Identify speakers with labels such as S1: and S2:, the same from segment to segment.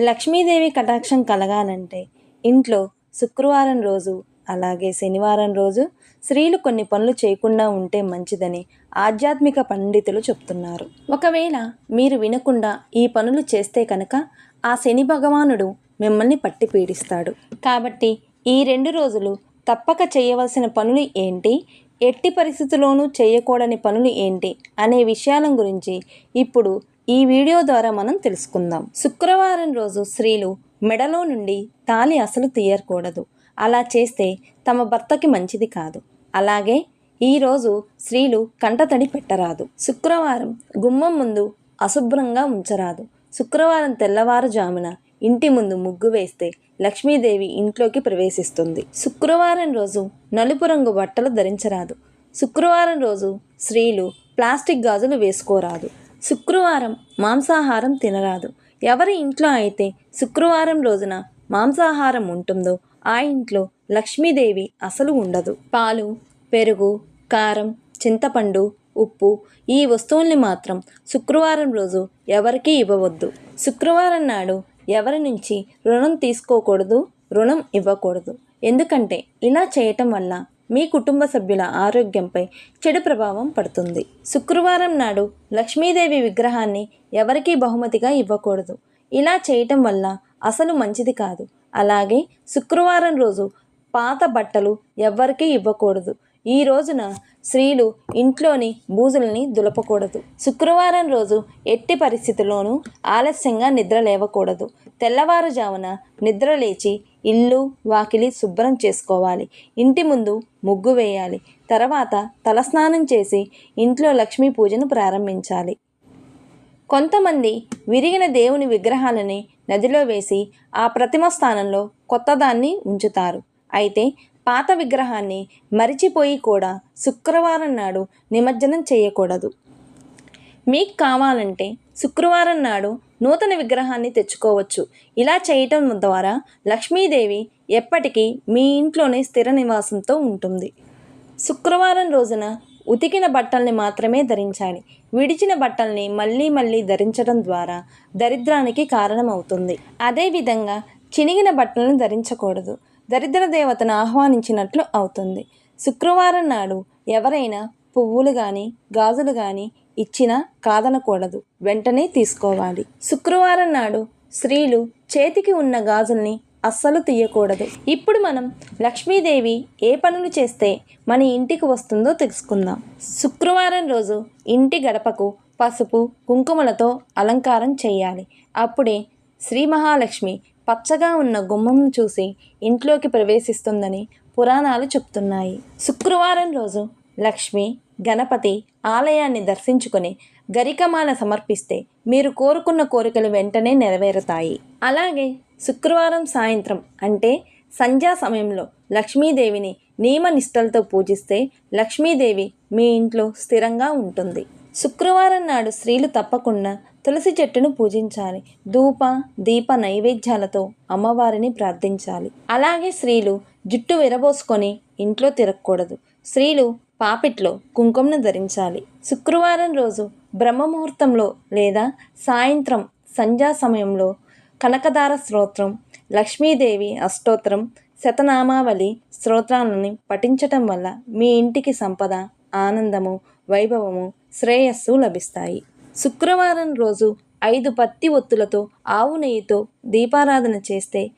S1: లక్ష్మీదేవి కటాక్షం కలగాలంటే ఇంట్లో శుక్రవారం రోజు అలాగే శనివారం రోజు స్త్రీలు కొన్ని పనులు చేయకుండా ఉంటే మంచిదని ఆధ్యాత్మిక పండితులు చెప్తున్నారు. ఒకవేళ మీరు వినకుండా ఈ పనులు చేస్తే కనుక ఆ శని భగవానుడు మిమ్మల్ని పట్టి పీడిస్తాడు. కాబట్టి ఈ రెండు రోజులు తప్పక చేయవలసిన పనులు ఏంటి? ఎట్టి పరిస్థితుల్లోనూ చేయకూడని పనులు ఏంటి? అనే విషయాల గురించి ఇప్పుడు ఈ వీడియో ద్వారా మనం తెలుసుకుందాం. శుక్రవారం రోజు స్త్రీలు మెడలో నుండి తాలి అసలు తీయకూడదు. అలా చేస్తే తమ భర్తకి మంచిది కాదు. అలాగే ఈరోజు స్త్రీలు కంటతడి పెట్టరాదు. శుక్రవారం గుమ్మం ముందు అశుభ్రంగా ఉంచరాదు. శుక్రవారం తెల్లవారుజామున ఇంటి ముందు ముగ్గు వేస్తే లక్ష్మీదేవి ఇంట్లోకి ప్రవేశిస్తుంది. శుక్రవారం రోజు నలుపు రంగు బట్టలు ధరించరాదు. శుక్రవారం రోజు స్త్రీలు ప్లాస్టిక్ గాజులు వేసుకోరాదు. శుక్రవారం మాంసాహారం తినరాదు. ఎవరి ఇంట్లో అయితే శుక్రవారం రోజున మాంసాహారం ఉంటుందో ఆ ఇంట్లో లక్ష్మీదేవి అసలు ఉండదు. పాలు పెరుగు కారం చింతపండు ఉప్పు ఈ వస్తువుల్ని మాత్రం శుక్రవారం రోజు ఎవరికీ ఇవ్వవద్దు. శుక్రవారం నాడు ఎవరి నుంచి రుణం తీసుకోకూడదు రుణం ఇవ్వకూడదు. ఎందుకంటే ఇలా చేయటం వల్ల మీ కుటుంబ సభ్యుల ఆరోగ్యంపై చెడు ప్రభావం పడుతుంది. శుక్రవారం నాడు లక్ష్మీదేవి విగ్రహాన్ని ఎవరికీ బహుమతిగా ఇవ్వకూడదు. ఇలా చేయటం వల్ల అసలు మంచిది కాదు. అలాగే శుక్రవారం రోజు పాత బట్టలు ఎవ్వరికీ ఇవ్వకూడదు. ఈ రోజున స్త్రీలు ఇంట్లోని బూజుల్ని దులపకూడదు. శుక్రవారం రోజు ఎట్టి పరిస్థితుల్లోనూ ఆలస్యంగా నిద్ర లేవకూడదు. తెల్లవారుజామున నిద్ర లేచి ఇల్లు వాకిలి శుభ్రం చేసుకోవాలి. ఇంటి ముందు ముగ్గు వేయాలి. తర్వాత తలస్నానం చేసి ఇంట్లో లక్ష్మీ పూజను ప్రారంభించాలి. కొంతమంది విరిగిన దేవుని విగ్రహాలని నదిలో వేసి ఆ ప్రతిమ స్థానంలో కొత్తదాన్ని ఉంచుతారు. అయితే పాత విగ్రహాన్ని మరిచిపోయి కూడా శుక్రవారం నాడు నిమజ్జనం చేయకూడదు. మీకు కావాలంటే శుక్రవారం నాడు నూతన విగ్రహాన్ని తెచ్చుకోవచ్చు. ఇలా చేయటం ద్వారా లక్ష్మీదేవి ఎప్పటికీ మీ ఇంట్లోనే స్థిర నివాసంతో ఉంటుంది. శుక్రవారం రోజున ఉతికిన బట్టల్ని మాత్రమే ధరించాలి. విడిచిన బట్టల్ని మళ్ళీ మళ్ళీ ధరించడం ద్వారా దరిద్రానికి కారణమవుతుంది. అదేవిధంగా చినిగిన బట్టలను ధరించకూడదు. దరిద్ర దేవతను ఆహ్వానించినట్లు అవుతుంది. శుక్రవారం నాడు ఎవరైనా పువ్వులు కానీ గాజులు కానీ ఇచ్చినా కాదనకూడదు. వెంటనే తీసుకోవాలి. శుక్రవారం నాడు స్త్రీలు చేతికి ఉన్న గాజుల్ని అస్సలు తీయకూడదు. ఇప్పుడు మనం లక్ష్మీదేవి ఏ పనులు చేస్తే మన ఇంటికి వస్తుందో తెలుసుకుందాం. శుక్రవారం రోజు ఇంటి గడపకు పసుపు కుంకుమలతో అలంకారం చేయాలి. అప్పుడే శ్రీ మహాలక్ష్మి పచ్చగా ఉన్న గుమ్మంను చూసి ఇంట్లోకి ప్రవేశిస్తుందని పురాణాలు చెప్తున్నాయి. శుక్రవారం రోజు లక్ష్మి గణపతి ఆలయాన్ని దర్శించుకొని గరికమాల సమర్పిస్తే మీరు కోరుకున్న కోరికలు వెంటనే నెరవేరుతాయి. అలాగే శుక్రవారం సాయంత్రం అంటే సంధ్యా సమయంలో లక్ష్మీదేవిని నియమనిష్టలతో పూజిస్తే లక్ష్మీదేవి మీ ఇంట్లో స్థిరంగా ఉంటుంది. శుక్రవారం నాడు స్త్రీలు తప్పకుండా తులసి చెట్టును పూజించాలి. ధూప దీప నైవేద్యాలతో అమ్మవారిని ప్రార్థించాలి. అలాగే స్త్రీలు జుట్టు విరబోసుకొని ఇంట్లో తిరగకూడదు. స్త్రీలు పాపిట్లో కుంకుమను ధరించాలి. శుక్రవారం రోజు బ్రహ్మముహూర్తంలో లేదా సాయంత్రం సంధ్యా సమయంలో కనకదార స్తోత్రం లక్ష్మీదేవి అష్టోత్తరం శతనామావళి స్తోత్రాలను పఠించటం వల్ల మీ ఇంటికి సంపద ఆనందము వైభవము శ్రేయస్సు లభిస్తాయి. శుక్రవారం రోజు ఐదు పత్తి ఒత్తులతో ఆవు నెయ్యితో దీపారాధన చేస్తే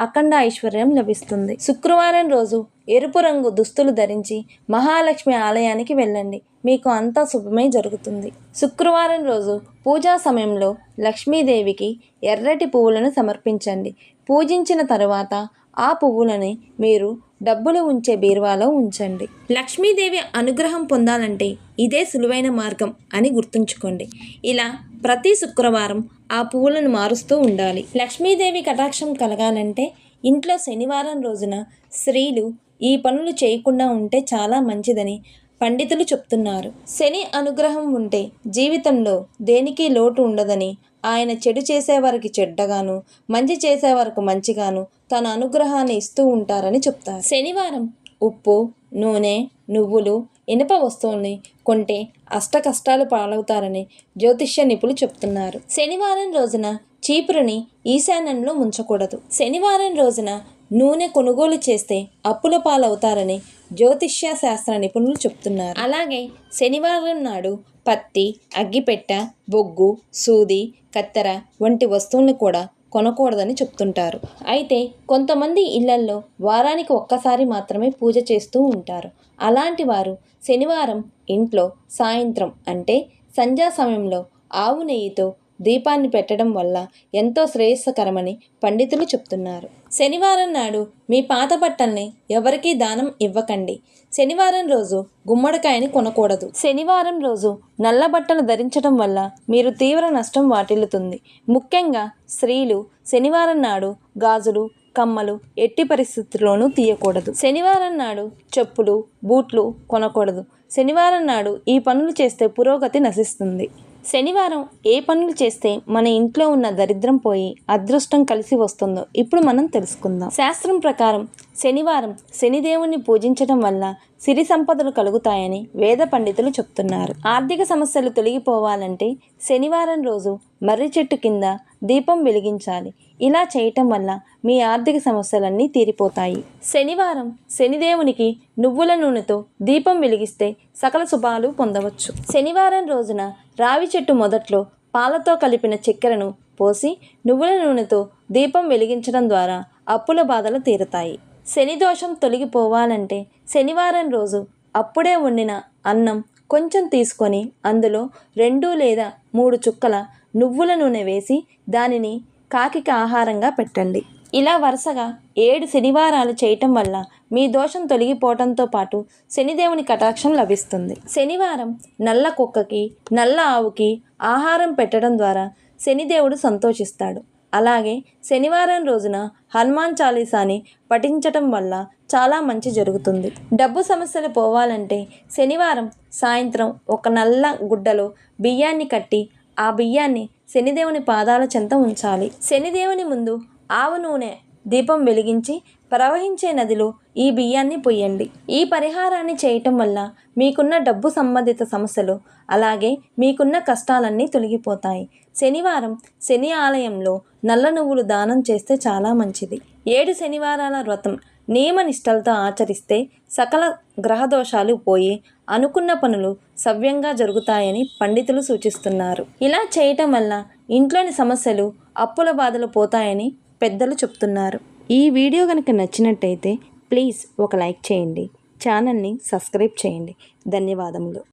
S1: అఖండ ఐశ్వర్యం లభిస్తుంది. శుక్రవారం రోజు ఎరుపు రంగు దుస్తులు ధరించి మహాలక్ష్మి ఆలయానికి వెళ్ళండి. మీకు అంతా శుభమే జరుగుతుంది. శుక్రవారం రోజు పూజా సమయంలో లక్ష్మీదేవికి ఎర్రటి పువ్వులను సమర్పించండి. పూజించిన తరువాత ఆ పువ్వులని మీరు డబ్బులు ఉంచే బీరువాలో ఉంచండి. లక్ష్మీదేవి అనుగ్రహం పొందాలంటే ఇదే సులువైన మార్గం అని గుర్తుంచుకోండి. ఇలా ప్రతి శుక్రవారం ఆ పువ్వులను మారుస్తూ ఉండాలి. లక్ష్మీదేవి కటాక్షం కలగాలంటే ఇంట్లో శనివారం రోజున స్త్రీలు ఈ పనులు చేయకుండా ఉంటే చాలా మంచిదని పండితులు చెప్తున్నారు. శని అనుగ్రహం ఉంటే జీవితంలో దేనికి లోటు ఉండదని ఆయన చెడు చేసేవారికి చెడ్డగాను మంచి చేసేవారికి మంచిగాను తన అనుగ్రహాన్ని ఇస్తూ ఉంటారని చెప్తారు. శనివారం ఉప్పు నూనె నువ్వులు ఇనుప వస్తువుల్ని కొంటే అష్ట కష్టాలు పాలవుతారని జ్యోతిష్య నిపుణులు చెప్తున్నారు. శనివారం రోజున చీపురుని ఈశాన్యంలో ఉంచకూడదు శనివారం రోజున నూనె కొనుగోలు చేస్తే అప్పుల పాలవుతారని జ్యోతిష్య శాస్త్ర నిపుణులు చెప్తున్నారు. అలాగే శనివారం నాడు పత్తి అగ్గిపెట్ట బొగ్గు సూది కత్తెర వంటి వస్తువులను కూడా కొనకూడదని చెప్తుంటారు. అయితే కొంతమంది ఇళ్ళల్లో వారానికి ఒక్కసారి మాత్రమే పూజ చేస్తూ ఉంటారు. అలాంటి వారు శనివారం ఇంట్లో సాయంత్రం అంటే సంధ్యా సమయంలో ఆవు నెయ్యితో దీపాన్ని పెట్టడం వల్ల ఎంతో శ్రేయస్కరమని పండితులు చెప్తున్నారు. శనివారం నాడు మీ పాత బట్టల్ని ఎవరికీ దానం ఇవ్వకండి. శనివారం రోజు గుమ్మడికాయని కొనకూడదు. శనివారం రోజు నల్ల బట్టలు ధరించడం వల్ల మీరు తీవ్ర నష్టం వాటిల్లుతుంది. ముఖ్యంగా స్త్రీలు శనివారం నాడు గాజులు కమ్మలు ఎట్టి పరిస్థితుల్లోనూ తీయకూడదు. శనివారం నాడు చెప్పులు బూట్లు కొనకూడదు. శనివారం నాడు ఈ పనులు చేస్తే పురోగతి నశిస్తుంది. శనివారం ఏ పనులు చేస్తే మన ఇంట్లో ఉన్న దరిద్రం పోయి అదృష్టం కలిసి వస్తుందో ఇప్పుడు మనం తెలుసుకుందాం. శాస్త్రం ప్రకారం శనివారం శనిదేవుణ్ణి పూజించడం వల్ల సిరి సంపదలు కలుగుతాయని వేద పండితులు చెప్తున్నారు. ఆర్థిక సమస్యలు తొలగిపోవాలంటే శనివారం రోజు మర్రి చెట్టు కింద దీపం వెలిగించాలి. ఇలా చేయటం వల్ల మీ ఆర్థిక సమస్యలన్నీ తీరిపోతాయి. శనివారం శనిదేవునికి నువ్వుల నూనెతో దీపం వెలిగిస్తే సకల శుభాలు పొందవచ్చు. శనివారం రోజున రావి చెట్టు మొదట్లో పాలతో కలిపిన చక్కెరను పోసి నువ్వుల నూనెతో దీపం వెలిగించడం ద్వారా అప్పుల బాధలు తీరుతాయి. శని దోషం తొలగిపోవాలంటే శనివారం రోజు అప్పుడే వండిన అన్నం కొంచెం తీసుకొని అందులో రెండు లేదా మూడు చుక్కల నువ్వుల నూనె వేసి దానిని కాకికి ఆహారంగా పెట్టండి. ఇలా వరుసగా ఏడు శనివారాలు చేయటం వల్ల మీ దోషం తొలగిపోవటంతో పాటు శనిదేవుని కటాక్షం లభిస్తుంది. శనివారం నల్ల కుక్కకి నల్ల ఆవుకి ఆహారం పెట్టడం ద్వారా శనిదేవుడు సంతోషిస్తాడు. అలాగే శనివారం రోజున హనుమాన్ చాలీసాని పఠించటం వల్ల చాలా మంచి జరుగుతుంది. డబ్బు సమస్యలు పోవాలంటే శనివారం సాయంత్రం ఒక నల్ల గుడ్డలో బియ్యాన్ని కట్టి ఆ బియ్యాన్ని శనిదేవుని పాదాల చెంత ఉంచాలి. శనిదేవుని ముందు ఆవు నూనె దీపం వెలిగించి ప్రవహించే నదిలో ఈ బియ్యాన్ని పొయ్యండి. ఈ పరిహారాన్ని చేయటం వల్ల మీకున్న డబ్బు సంబంధిత సమస్యలు అలాగే మీకున్న కష్టాలన్నీ తొలగిపోతాయి. శనివారం శని ఆలయంలో నల్ల నువ్వులు దానం చేస్తే చాలా మంచిది. ఏడు శనివారాల వ్రతం నియమ నిష్టలతో ఆచరిస్తే సకల గ్రహదోషాలు పోయి అనుకున్న పనులు సవ్యంగా జరుగుతాయని పండితులు సూచిస్తున్నారు. ఇలా చేయటం వల్ల ఇంట్లోని సమస్యలు అప్పుల బాధలు పోతాయని పెద్దలు చెప్తున్నారు. ఈ వీడియో కనుక నచ్చినట్టయితే ప్లీజ్ ఒక లైక్ చేయండి. ఛానల్ని సబ్స్క్రైబ్ చేయండి. ధన్యవాదములు.